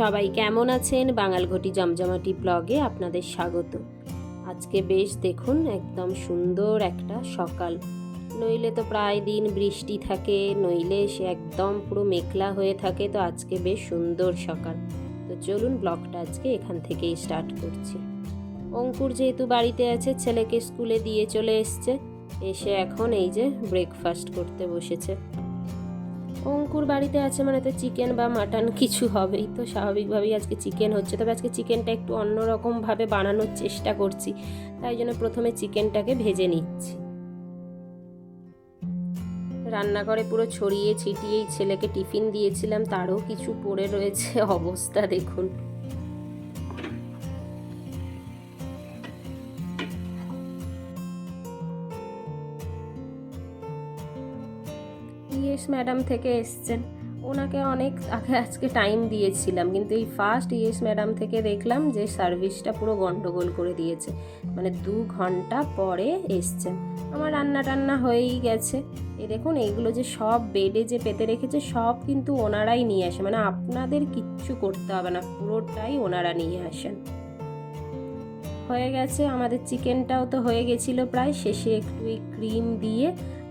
সবাই কেমন আছেন? বাঙালঘটি জমজমাটি ব্লগে আপনাদের স্বাগত। আজকে বেশ দেখুন, একদম সুন্দর একটা সকাল। নইলে তো প্রায় দিন বৃষ্টি থাকে, নইলে সে একদম পুরো মেঘলা হয়ে থাকে, তো আজকে বেশ সুন্দর সকাল। তো চলুন ব্লগটা আজকে এখান থেকেই স্টার্ট করছি। অঙ্কুর যেহেতু বাড়িতে আছে, ছেলেকে স্কুলে দিয়ে চলে এসছে। এসে এখন এই যে ব্রেকফাস্ট করতে বসেছে। অঙ্কুর বাড়িতে আছে মানে তো চিকেন বা মাটন কিছু হবেই, তো স্বাভাবিকভাবেই আজকে চিকেন হচ্ছে। তবে আজকে চিকেনটা একটু অন্যরকমভাবে বানানোর চেষ্টা করছি, তাই জন্য প্রথমে চিকেনটাকে ভেজে নিচ্ছি। রান্নাঘরে পুরো ছড়িয়ে ছিটিয়েই ছেলেকে টিফিন দিয়েছিলাম, তারও কিছু পড়ে রয়েছে অবস্থা দেখুন। ইয়েস ম্যাডাম থেকে এসছেন। ওনাকে অনেক আগে আজকে টাইম দিয়েছিলাম, কিন্তু এই ফার্স্ট ইয়েস ম্যাডাম থেকে দেখলাম যে সার্ভিসটা পুরো গন্ডগোল করে দিয়েছে। মানে দু ঘণ্টা পরে এসছেন। আমার রান্না টান্না হয়েই গেছে। এ দেখুন, এইগুলো যে সব বেডে যে পেতে রেখেছে, সব কিন্তু ওনারাই নিয়ে আসে। মানে আপনাদের কিচ্ছু করতে হবে না, পুরোটাই ওনারা নিয়ে আসেন। হয়ে গেছে। আমাদের চিকেনটাও তো হয়ে গেছিল প্রায়। শেষে একটু এই ক্রিম দিয়ে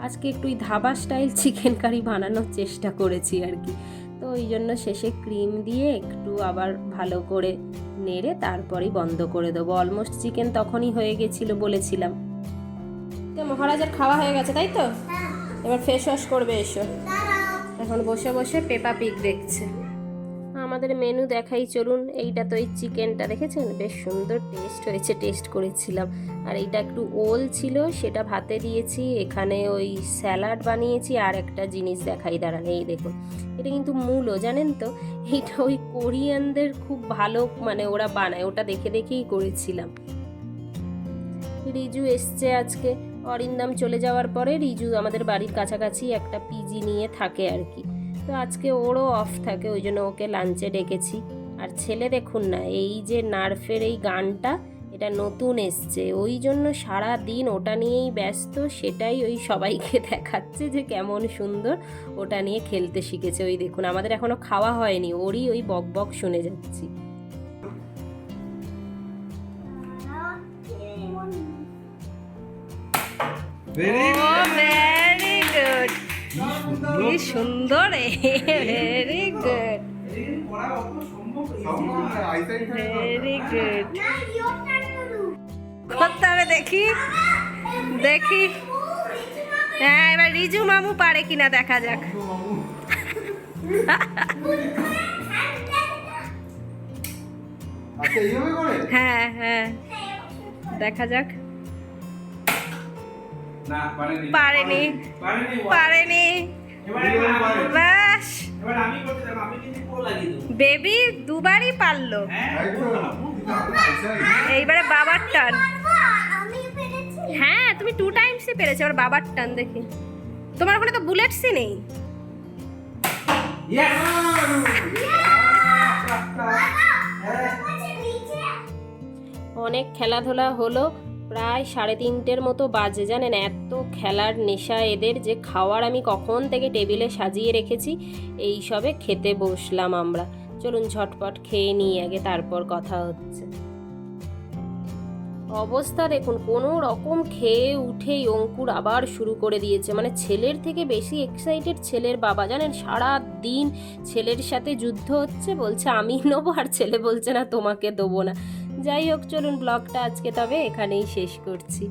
আজকে একটু ধাবা স্টাইল চিকেন কারি বানানোর চেষ্টা করেছি আর কি। তো ওই জন্য শেষে ক্রিম দিয়ে একটু আবার ভালো করে নেড়ে তারপরেই বন্ধ করে দেবো। অলমোস্ট চিকেন তখনই হয়ে গেছিল বলেছিলাম। তো মহারাজের খাওয়া হয়ে গেছে তাই তো? এবার ফেস ওয়াশ করবে এসো। এখন বসে বসে পেপা পিক দেখছে। আমাদের মেনু দেখাই, চলুন। এইটা তো এই চিকেনটা দেখেছেন? বেশ সুন্দর টেস্ট হয়েছে টেস্ট করেছিলাম। আর এইটা একটু ওল ছিল, সেটা ভাতে দিয়েছি। এখানে ওই স্যালাড বানিয়েছি, আর একটা জিনিস দেখাই, দাঁড়ান, এই দেখুন। এটা কিন্তু মূলো, জানেন তো? এইটা ওই কোরিয়ানদের খুব ভালো মানে ওরা বানায়, ওটা দেখে দেখেই করেছিলাম। রিজু এসছে আজকে। অরিন্দাম চলে যাওয়ার পরে রিজু আমাদের বাড়ির কাছাকাছি একটা পিজি নিয়ে থাকে আর কি। তো আজকে ওরও অফ থাকে ওই জন্য ওকে লাঞ্চে ডেকেছি। আর ছেলে দেখুন না এই যে নার্ফের এই গানটা এটা নতুন এসছে। ওই জন্য সারা দিন ওটা নিয়েই ব্যস্ত সেটাই ওই সবাইকে দেখাচ্ছে যে কেমন সুন্দর ওটা নিয়ে খেলতে শিখেছে। ওই দেখুন আমাদের এখনও খাওয়া হয়নি ওরই ওই বক বক শুনে যাচ্ছি। ও ভেরি গুড কি সুন্দর ভেরি গুড ভেরি গুড করতে হবে দেখি। দেখি। হ্যাঁ এবার রিজু মামু পারে কিনা দেখা যাক। হ্যাঁ হ্যাঁ। দেখা যাক। পারেনি। পারেনি। দেবো। বেবি দুবারই পারল। হ্যাঁ এইবারে বাবার টান হ্যাঁ তুমি টু টাইমসই পেরেছ এবার বাবার টান দেখি। তোমার ওখানে তো বুলেটসই নেই। অনেক খেলাধুলা হলো প্রায় সাড়ে তিনটের মতো বাজে, জানেন? এত খেলার নেশা এদের যে খাওয়ার আমি কখন থেকে টেবিলে সাজিয়ে রেখেছি, এই সবে খেতে বসলাম আমরা। চলুন ঝটপট খেয়ে নিই, আগে তারপর কথা হচ্ছে। অবস্থা দেখুন, কোনো রকম খেয়ে উঠেই অঙ্কুর আবার শুরু করে দিয়েছে। মানে ছেলের থেকে বেশি এক্সাইটেড ছেলের বাবা, জানেন? সারা দিন ছেলের সাথে যুদ্ধ হচ্ছে, বলছে, আমি নেব আর ছেলে বলছে না, তোমাকে দেবো না। যাই হোক চলুন ব্লগটা আজকে তবে এখানেই শেষ করছি।